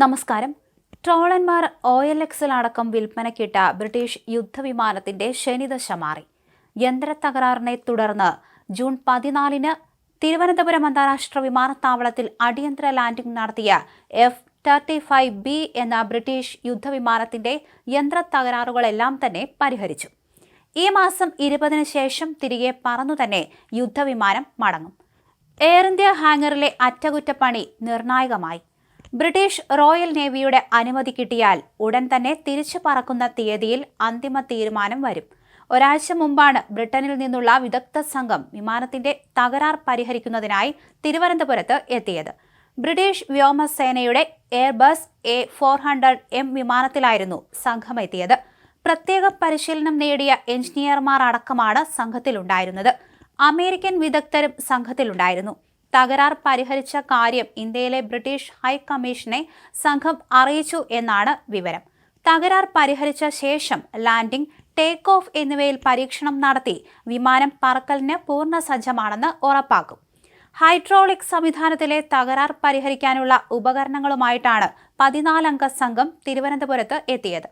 നമസ്കാരം. ട്രോളന്മാർ O L എക്സിൽ അടക്കം വിൽപ്പനക്കിട്ട ബ്രിട്ടീഷ് യുദ്ധവിമാനത്തിന്റെ ശനിദശ മാറി. യന്ത്ര തകരാറിനെ തുടർന്ന് ജൂൺ പതിനാലിന് തിരുവനന്തപുരം അന്താരാഷ്ട്ര വിമാനത്താവളത്തിൽ അടിയന്തര ലാൻഡിംഗ് നടത്തിയ എഫ് തേർട്ടി ഫൈവ് ബി എന്ന ബ്രിട്ടീഷ് യുദ്ധവിമാനത്തിന്റെ യന്ത്ര തകരാറുകളെല്ലാം തന്നെ പരിഹരിച്ചു. ഈ മാസം ഇരുപതിന് ശേഷം തിരികെ പറന്നു തന്നെ യുദ്ധവിമാനം മടങ്ങും. എയർ ഇന്ത്യ ഹാങ്ങറിലെ അറ്റകുറ്റപ്പണി നിർണായകമായി. ബ്രിട്ടീഷ് റോയൽ നേവിയുടെ അനുമതി കിട്ടിയാൽ ഉടൻ തന്നെ തിരിച്ചു പറക്കുന്ന തീയതിയിൽ അന്തിമ തീരുമാനം വരും. ഒരാഴ്ച മുമ്പാണ് ബ്രിട്ടനിൽ നിന്നുള്ള വിദഗ്ധ സംഘം വിമാനത്തിന്റെ തകരാർ പരിഹരിക്കുന്നതിനായി തിരുവനന്തപുരത്ത് എത്തിയത്. ബ്രിട്ടീഷ് വ്യോമസേനയുടെ Airbus A four hundred M വിമാനത്തിലായിരുന്നു സംഘം എത്തിയത്. പ്രത്യേക പരിശീലനം നേടിയ എഞ്ചിനീയർമാർ അടക്കമാണ് സംഘത്തിലുണ്ടായിരുന്നത്. അമേരിക്കൻ വിദഗ്ധരും സംഘത്തിലുണ്ടായിരുന്നു. തകരാർ പരിഹരിച്ച കാര്യം ഇന്ത്യയിലെ ബ്രിട്ടീഷ് ഹൈക്കമ്മീഷനെ സംഘം അറിയിച്ചു എന്നാണ് വിവരം. തകരാർ പരിഹരിച്ച ശേഷം ലാൻഡിംഗ് ടേക്ക് ഓഫ് എന്നിവയിൽ പരീക്ഷണം നടത്തി വിമാനം പറക്കലിന് പൂർണ സജ്ജമാണെന്ന് ഉറപ്പാക്കും. ഹൈഡ്രോളിക് സംവിധാനത്തിലെ തകരാർ പരിഹരിക്കാനുള്ള ഉപകരണങ്ങളുമായിട്ടാണ് പതിനാലംഗ സംഘം തിരുവനന്തപുരത്ത് എത്തിയത്.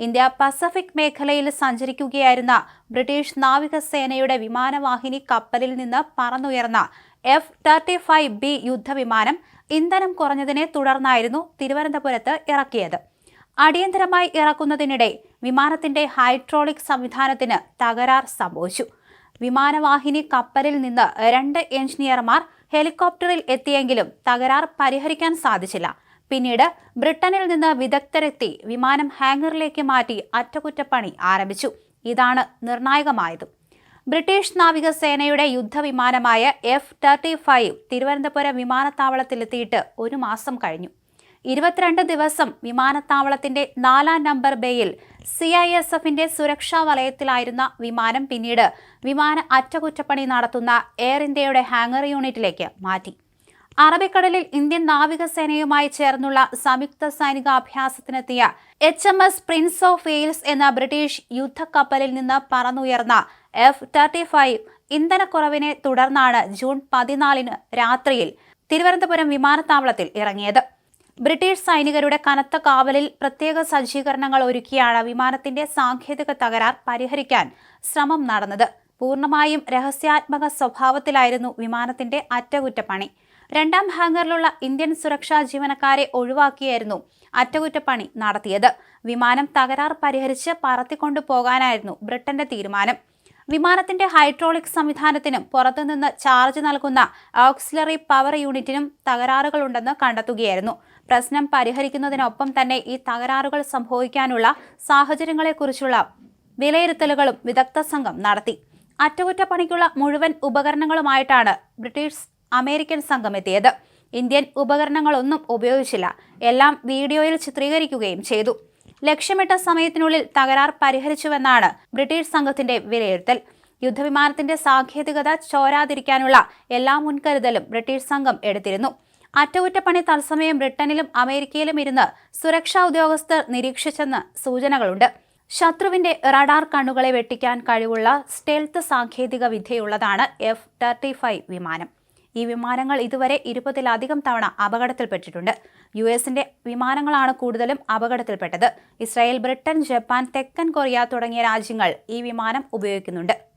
ഇന്ത്യ പസഫിക് മേഖലയിൽ സഞ്ചരിക്കുകയായിരുന്ന ബ്രിട്ടീഷ് നാവികസേനയുടെ വിമാനവാഹിനി കപ്പലിൽ നിന്ന് പറന്നുയർന്ന എഫ് തേർട്ടി ഫൈവ് ബി യുദ്ധവിമാനം ഇന്ധനം കുറഞ്ഞതിനെ തുടർന്നായിരുന്നു തിരുവനന്തപുരത്ത് ഇറക്കിയത്. അടിയന്തരമായി ഇറക്കുന്നതിനിടെ വിമാനത്തിന്റെ ഹൈഡ്രോളിക് സംവിധാനത്തിന് തകരാർ സംഭവിച്ചു. വിമാനവാഹിനി കപ്പലിൽ നിന്ന് രണ്ട് എഞ്ചിനീയർമാർ ഹെലികോപ്റ്ററിൽ എത്തിയെങ്കിലും തകരാർ പരിഹരിക്കാൻ സാധിച്ചില്ല. പിന്നീട് ബ്രിട്ടനിൽ നിന്ന് വിദഗ്ധരെത്തി വിമാനം ഹാങ്ങറിലേക്ക് മാറ്റി അറ്റകുറ്റപ്പണി ആരംഭിച്ചു. ഇതാണ് നിർണായകമായതും. ബ്രിട്ടീഷ് നാവികസേനയുടെ യുദ്ധവിമാനമായ എഫ് തേർട്ടി ഫൈവ് തിരുവനന്തപുരം വിമാനത്താവളത്തിലെത്തിയിട്ട് ഒരു മാസം കഴിഞ്ഞു. ഇരുപത്തിരണ്ട് ദിവസം വിമാനത്താവളത്തിന്റെ നാലാം നമ്പർ ബേയിൽ സി ഐ എസ് എഫിന്റെ സുരക്ഷാ വലയത്തിലായിരുന്ന വിമാനം പിന്നീട് വിമാന അറ്റകുറ്റപ്പണി നടത്തുന്ന എയർ ഇന്ത്യയുടെ ഹാങ്ങർ യൂണിറ്റിലേക്ക് മാറ്റി. അറബിക്കടലിൽ ഇന്ത്യൻ നാവികസേനയുമായി ചേർന്നുള്ള സംയുക്ത സൈനികാഭ്യാസത്തിനെത്തിയ H M S Prince of Wales എന്ന ബ്രിട്ടീഷ് യുദ്ധക്കപ്പലിൽ നിന്ന് പറന്നുയർന്ന എഫ് തേർട്ടി ഫൈവ് ഇന്ധനക്കുറവിനെ തുടർന്നാണ് ജൂൺ പതിനാലിന് രാത്രിയിൽ തിരുവനന്തപുരം വിമാനത്താവളത്തിൽ ഇറങ്ങിയത്. ബ്രിട്ടീഷ് സൈനികരുടെ കനത്ത കാവലിൽ പ്രത്യേക സജ്ജീകരണങ്ങൾ ഒരുക്കിയാണ് വിമാനത്തിന്റെ സാങ്കേതിക തകരാർ പരിഹരിക്കാൻ ശ്രമം നടന്നത്. പൂർണമായും രഹസ്യാത്മക സ്വഭാവത്തിലായിരുന്നു വിമാനത്തിന്റെ അറ്റകുറ്റപ്പണി. രണ്ടാം ഹാങ്ങറിലുള്ള ഇന്ത്യൻ സുരക്ഷാ ജീവനക്കാരെ ഒഴിവാക്കിയായിരുന്നു അറ്റകുറ്റപ്പണി നടത്തിയത്. വിമാനം തകരാർ പരിഹരിച്ച് പറത്തിക്കൊണ്ടു പോകാനായിരുന്നു ബ്രിട്ടന്റെ തീരുമാനം. വിമാനത്തിന്റെ ഹൈഡ്രോളിക് സംവിധാനത്തിനും പുറത്തുനിന്ന് ചാർജ് നൽകുന്ന ഓക്സിലറി പവർ യൂണിറ്റിനും തകരാറുകളുണ്ടെന്ന് കണ്ടെത്തുകയായിരുന്നു. പ്രശ്നം പരിഹരിക്കുന്നതിനൊപ്പം തന്നെ ഈ തകരാറുകൾ സംഭവിക്കാനുള്ള സാഹചര്യങ്ങളെക്കുറിച്ചുള്ള വിലയിരുത്തലുകളും വിദഗ്ധ സംഘം നടത്തി. അറ്റകുറ്റപ്പണിക്കുള്ള മുഴുവൻ ഉപകരണങ്ങളുമായിട്ടാണ് ബ്രിട്ടീഷ് അമേരിക്കൻ സംഘം എത്തിയത്. ഇന്ത്യൻ ഉപകരണങ്ങളൊന്നും ഉപയോഗിച്ചില്ല. എല്ലാം വീഡിയോയിൽ ചിത്രീകരിക്കുകയും ചെയ്തു. ലക്ഷ്യമിട്ട സമയത്തിനുള്ളിൽ തകരാർ പരിഹരിച്ചുവെന്നാണ് ബ്രിട്ടീഷ് സംഘത്തിന്റെ വിലയിരുത്തൽ. യുദ്ധവിമാനത്തിന്റെ സാങ്കേതികത ചോരാതിരിക്കാനുള്ള എല്ലാ മുൻകരുതലും ബ്രിട്ടീഷ് സംഘം എടുത്തിരുന്നു. അറ്റകുറ്റപ്പണി തത്സമയം ബ്രിട്ടനിലും അമേരിക്കയിലും ഇരുന്ന് സുരക്ഷാ ഉദ്യോഗസ്ഥർ നിരീക്ഷിച്ചെന്ന് സൂചനകളുണ്ട്. ശത്രുവിന്റെ റഡാർ കണ്ണുകളെ വെട്ടിക്കാൻ കഴിവുള്ള സ്റ്റെൽത്ത് സാങ്കേതിക വിദ്യയുള്ളതാണ് എഫ് തേർട്ടി ഫൈവ് വിമാനം. ഈ വിമാനങ്ങൾ ഇതുവരെ ഇരുപതിലധികം തവണ അപകടത്തിൽപ്പെട്ടിട്ടുണ്ട്. യു എസിന്റെ വിമാനങ്ങളാണ് കൂടുതലും അപകടത്തിൽപ്പെട്ടത്. ഇസ്രായേൽ ബ്രിട്ടൻ ജപ്പാൻ തെക്കൻ കൊറിയ തുടങ്ങിയ രാജ്യങ്ങൾ ഈ വിമാനം ഉപയോഗിക്കുന്നുണ്ട്.